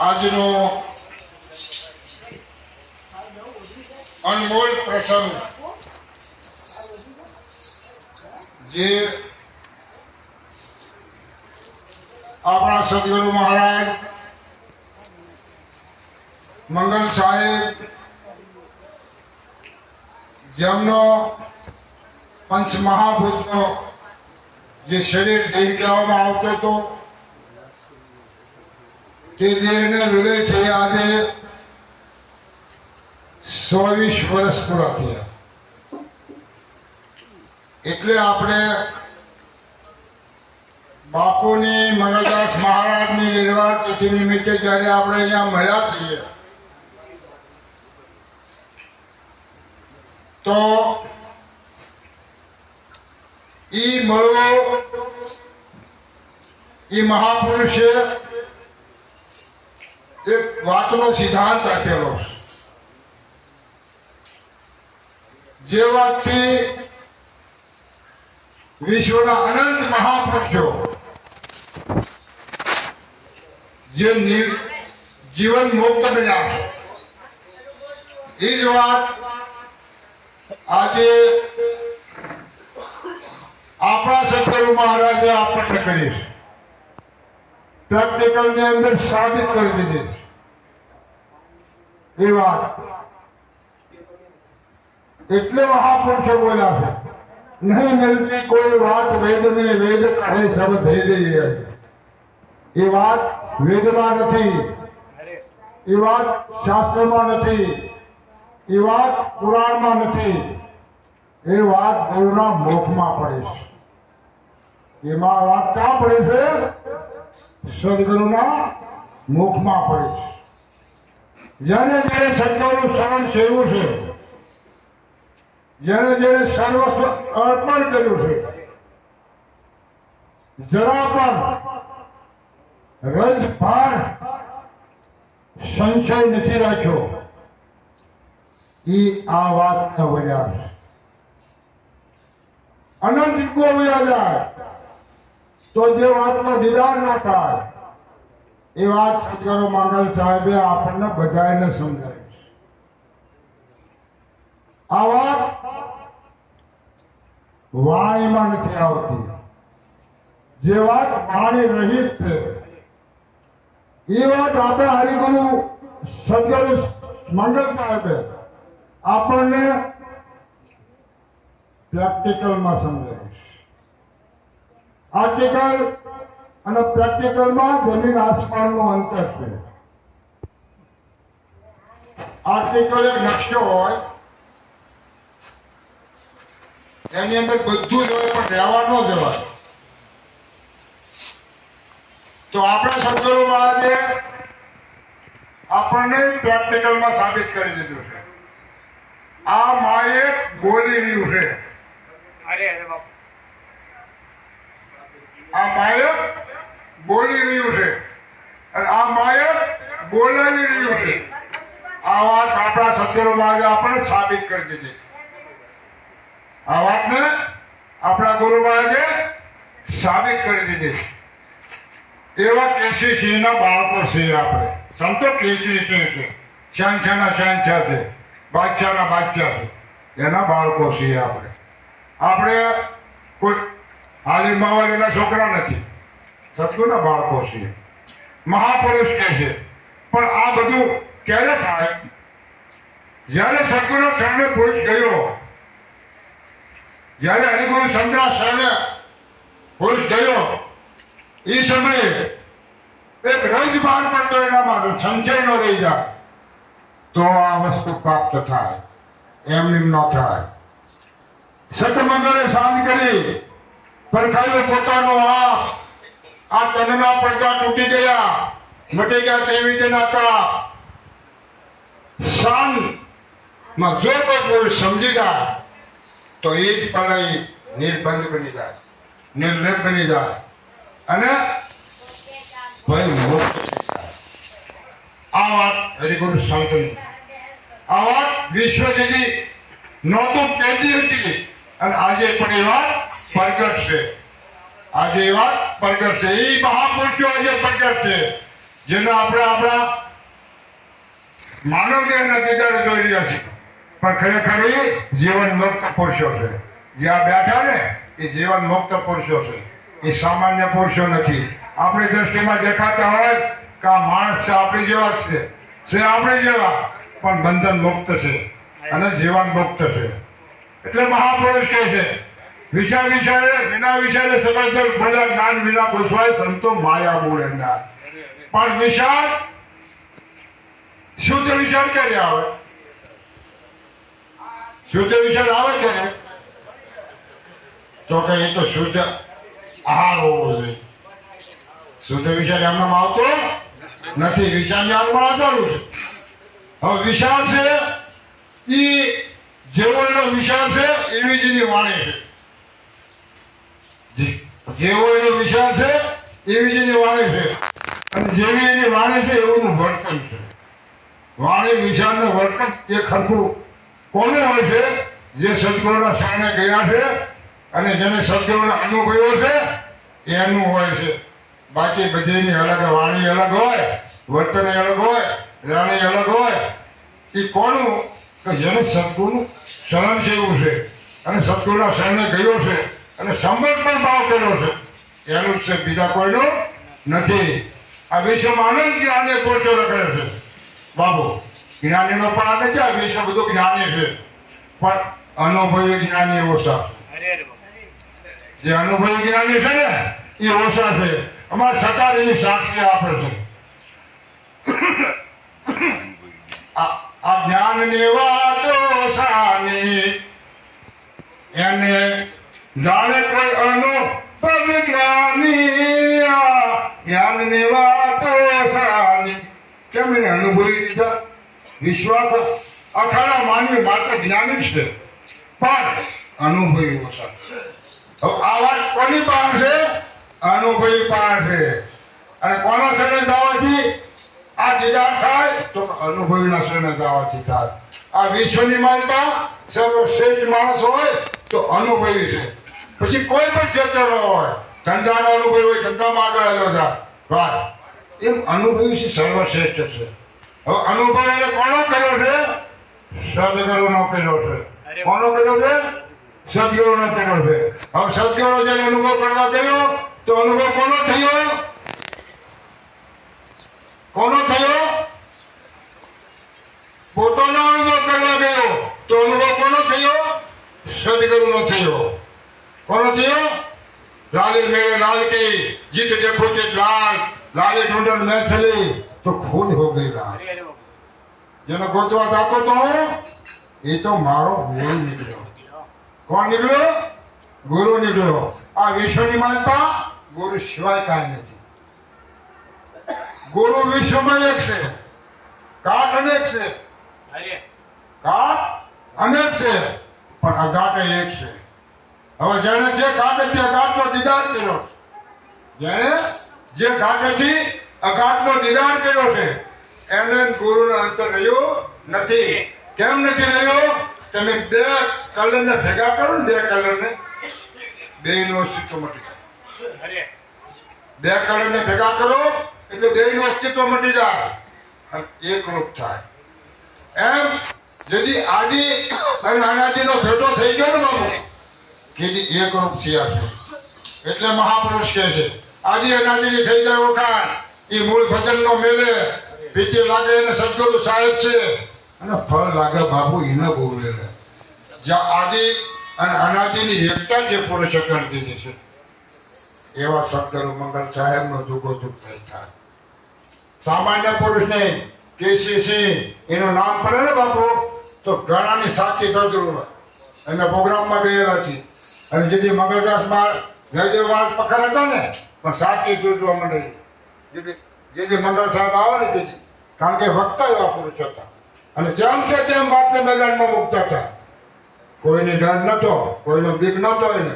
આજનો અનમોલ પ્રસંગ જે આપણા સદગુરુ મહારાજ મંગલ સાહેબ જેમનો પંચ મહાભૂતનો જે શરીર દેહ કહેવામાં આવતો હતો, તે દેહને રૂડે છે, આજે ચોવીસ વર્ષ પૂરા થયા. એટલે આપણે બાપુની મનોદાસ મહારાજની નિર્વાણ તિથિ નિમિત્તે જ્યારે આપણે અહીંયા મળ્યા છીએ, તો ઈ મળવો ઈ મહાપુરુષે એક વાતનો સિદ્ધાંત છે. જે વાતથી વિશ્વના અનંત મહાપુરુષો જે જીવન મુક્ત બન્યા એ જ વાત આજે આપણા સદગુરુ મહારાજે આપણને કરી છે. પ્રેક્ટિકલની અંદર સાબિત કરી દીધી એ વાત. એટલે મહાપુરુષો બોલ્યા છે, નહીં મળતી કોઈ વાત વેદ ને વેદ કહે સબ ભેદીએ એ વાત વેદમાં નથી. એ વાત શાસ્ત્રમાં નથી. એ વાત પુરાણમાં નથી. એ વાત ગુરુના મુખમાં પડે છે. એમાં વાત ક્યાં પડે છે? સદગુરુના મુખમાં પડે છે. જેને જેને સદગુરુ શરણ સેવું છે, જેને જેને સર્વસ્વ અર્પણ કર્યું છે, જરા પણ રજ ભાર સંશય નથી રાખ્યો. એ આ વાત ન વળ્યા અનંત ગોવ્યા વયા જાય તો જે વાતનો દીદાર ન થાય, એ વાત સદગુરુ મંગલ સાહેબે આપણને બધાને સમજાવી છે. આ વાત વાણીમાં નથી આવતી. જે વાત વાણી રહિત છે, એ વાત આપણે હરિગુરુ સદગુરુ મંગલ સાહેબે આપણને પ્રેક્ટિકલમાં સમજાવી. છે આર્ટિકલ અને પ્રેક્ટિકલમાં જમીન આસમાનનો અંતર છે. આર્ટિકલ એક નકશો હોય, એની અંદર બધું જ હોય, પણ રહેવા ન જવાય તો આપણા સદગુરુ મહારાજે આપણને પ્રેક્ટિકલમાં સાબિત કરી દીધું છે. આ માએ બોલી રહ્યું છે. આ માયક બોલી રહ્યું છે. અને આ માયક બોલાવી રહ્યું છે. આ વાત આપણા સત્યનો આજે આપણે સાબિત કરી દીધી આ વાતને આપણા ગુરુમાં આજે સાબિત કરી દીધી એવા કેસી સિંહના બાળકો છે આપણે. સંતો સિંહ છે. શહેનશાહના શહેનશાહ છે. બાદશાહના બાદશાહ છે. એના બાળકો છીએ આપણે. આપણે કોઈ હાલી માવાલીના છોકરા નથી. સદગુના બાળકો છીએ. મહાપુરુષ કહે છે, પણ આ બધું ક્યારે થાય? જ્યારે સદગુરુ શરણે પુરુષ ગયો, જ્યારે હરિગુરુ શંકરા શરણે પુરુષ ગયો, એ સમયે એક રજ બહાર પડતો એનામાં સંશય ન રહી જાય. તો આ વસ્તુ પ્રાપ્ત થાય. એમની ન થાય. સતમંગળે શાંત કરી પરખાયો પોતાનો આ આ તનના પડદા તૂટી ગયા. મટી ગયા તેવી જ નાતા. શાનમાં જો કોઈ પુરુષ સમજી જાય, તો એ જ પલાઈ નિર્બંધ બની જાય નિર્લેપ બની જાય. અને ભય. આ વાત હરિગુરુ સંતની આ વાત વિશ્વ દીદી નહોતું કહેતી હતી. અને આજે પણ એ વાત પ્રગટ છે આજે એ વાત પ્રગટ છે એ મહાપુરુષો આજે પ્રગટ છે જેનો આપણે આપણા માનવ દેહના દીદારે જોઈ રહ્યા છીએ. પણ ખરેખર એ જીવન મુક્ત પુરુષો છે. જ્યાં બેઠા ને, એ જીવન મુક્ત પુરુષો છે. એ સામાન્ય પુરુષો નથી. આપણી દ્રષ્ટિમાં દેખાતા હોય કે આ માણસ છે આપણી જેવા જ છે. છે આપણી જેવા, પણ બંધન મુક્ત છે. અને જીવન મુક્ત છે. એટલે મહાપુરુષ કહે છે વિચાર વિચારે વિના વિચારે સદાચાર ભલા જ્ઞાન વિના ઘૂસવાય સંતો માયા મૂળ એમના. પણ વિચાર શુદ્ધ વિચાર ક્યારે આવે? શુદ્ધ વિચાર આવે ક્યારે? તો કે એ તો શુદ્ધ આહાર હોવો જોઈએ. શુદ્ધ વિચાર એમનામાં આવતો નથી. વિચારની આગમાં આધારું છે હવે વિચાર છે એ જેવો એનો વિચાર છે, એવી જ એની વાણી છે. જેવો એનો વિચાર છે, એવી જ એની વાણી છે. અને જેવી એની વાણી છે એવું વર્તન છે. વાણી વિચાર ને વર્તન એ ખરખું કોને હોય છે? જે સદગુરુના શરણે ગયા છે અને જેને સદગુરુને અનુભવ્યો છે, એનું હોય છે. બાકી બધીની અલગ, વાણી અલગ હોય, વર્તન અલગ હોય રાણી અલગ હોય. એ કોનું? કે જેને સદગુરુનું શરણ છે એવું છે. અને સદગુરુના શરણે ગયો છે અને સંબંધ પણ ભાવ કર્યો છે. એનું છે, બીજા કોઈનો નથી. આ વિશ્વમાં આનંદ જ્ઞાને પોચો રખડે છે. બાબુ જ્ઞાનીનો પણ નથી, આ વિશ્વ બધું જ્ઞાની છે. પણ અનુભવી જ્ઞાની છે અરે બાપુ જે અનુભવી જ્ઞાની છે ને, એ ઓછા છે. અમારે સરકાર એની સાક્ષી આપે છે. આ જ્ઞાનની વાતો સાની. એને જાણે કોઈ અનો જ્ઞાની જ્ઞાનની વાતો કેમ એને અનુભવી દીધા? વિશ્વાસ અખાડા માનવી માત્ર જ્ઞાની છે. પણ અનુભવી હવે આ વાત કોની પાસે? અનુભવી પાસે. અને કોના શરણે જવાથી આ દીદાર થાય તો અનુભવીના શરણે જવાથી થાય. આ વિશ્વની માનતા સર્વશ્રેષ્ઠ માણસ હોય તો અનુભવી છે. પછી કોઈ પણ ક્ષેત્રનો હોય. ધંધાનો અનુભવ હોય ધંધામાં આગળ આવ્યો વાત એમ અનુભવી છે સર્વશ્રેષ્ઠ છે. હવે અનુભવ એટલે કોનો કર્યો છે? સદગુરુનો કર્યો છે. કોનો કર્યો છે? સદગુરુનો કર્યો છે. હવે સદગુરુ જેને અનુભવ કરવા ગયો તો અનુભવ કોનો થયો? કોનો થયો? પોતાનો અનુભવ કરવા ગયો તો અનુભવ કોનો થયો? સદગુરુનો થયો. કોનો થયો લાલી મેરે લાલ की जीत देखो चित लाल लाली ढूंढन में चली तो खून हो गई लाल અરે અરે બાપુ જેને ગોતવા જાતો તો હું એ તો મારો ગુરુ નીકળ્યો કોણ નીકળ્યો ગુરુ નીકળ્યો આ વિશ્વની માનતા ગુરુ સિવાય કાંઈ નથી ગુરુ વિશ્વમાં એક છે કાટ અનેક છે અરે કાટ અનેક છે પણ અગાટ એક છે હવે જેને જે કાટેથી અગાટનો દીદાર કર્યો જેને જે કાટેથી અગાટનો દીદાર કર્યો છે, એને ગુરુનો અંતર રહ્યો નથી. કેમ નથી રહ્યો? તમે બે કલરને ભેગા કરો ને બે કલરને. બે નો અસ્તિત્વ મટી જાય. બે કલરને ભેગા કરો એટલે બે નું અસ્તિત્વ મટી જાય. એક રૂપ થાય. એમ, જેથી આજે અને અનાદિનો ભેટો થઈ ગયો ને બાબુ કે જે એક રૂપ થયા છે? એટલે મહાપુરુષ કે છે આદિ અનાજીની થઈ જાય ઓળખાણ એ મૂળ ભજનનો મેળે પીતી લાગે એને સદગુરુ સાહેબ છે. અને ફળ લાગે બાબુ એને બહુ મેળે જ્યાં આદિ અને અનાદિની એકતા જે પુરુષ કરી દીધી છે, એવા સદગુરુ મંગલ સાહેબનો જુગો જુગ થઈ થાય. સામાન્ય પુરુષને સિંહ, એનું નામ પડે ને બાપુ? તો ઘણાની સાચી જરૂર અમે પ્રોગ્રામમાં ગયેલા છીએ. અને જેથી મંગળદાસમાં જયદેવવાસ પકડ હતા ને, પણ સાચી જોડવા મળે જેથી જે મંડળ સાહેબ આવે ને તેથી કારણ કે વક્તા એવા પુરુષ હતા. અને જેમ છે તેમ વાતને મેદાનમાં મૂકતા હતા. કોઈને ડર નતો, કોઈનો બીક નતો એને.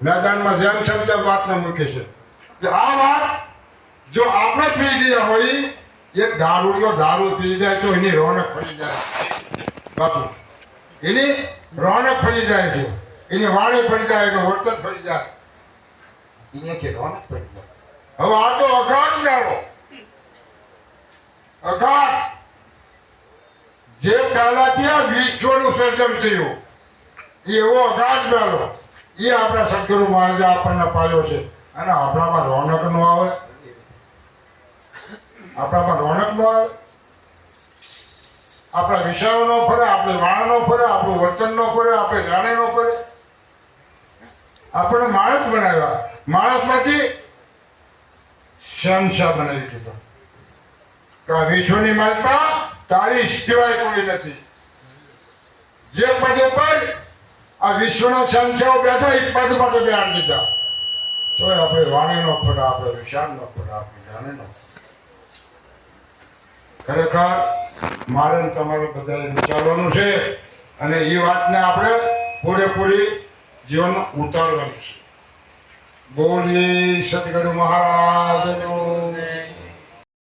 મેદાનમાં જેમ છે તેમ વાતને મૂકે છે. આ વાત જો આપણે પી ગયા હોય, એક દારૂડિયો દારૂ પી જાય તો એની રોનક ફરી જાય. બાપુ, એની રોનક ફરી જાય છે. એની વાણી પડી જાય, એનું વર્તન પડી જાય. કે રોનક પડી જાય હવે આ તો અઘાટ મેળો અઘાટ જે પહેલાથી આ વિશ્વનું સર્જન થયું, એ એવો અઘાટ મેળો એ આપણા સદગુરુ મહારાજે આપણને પાડ્યો છે. અને આપણામાં રોનક નો આવે. આપણામાં રોનક નો આવે. આપણા વિષયો નો ફરે, આપણે વાણ નો ફરે, આપણું વચન નો ફરે, આપણે જાણે નો ફરે. આપણે માણસ બનાવ્યા. માણસમાંથી શહેનશાહ બનાવી દીધો. કા વિશ્વની માલમાં તારી સિવાય કોઈ નથી. જે પદે પર આ વિશ્વના શહેનશાહો બેઠા એ પદ માટે બેહાડી દીધા. તો આપણે વાણીનો નો આપણે વિશાળનો નો આપણે જાણે ખરેખર મારે તમારે બધાએ વિચારવાનું છે અને એ વાતને આપણે પૂરેપૂરી જીવનમાં ઉતારવાની છે. બોલી સદગુરુ મહારાજનો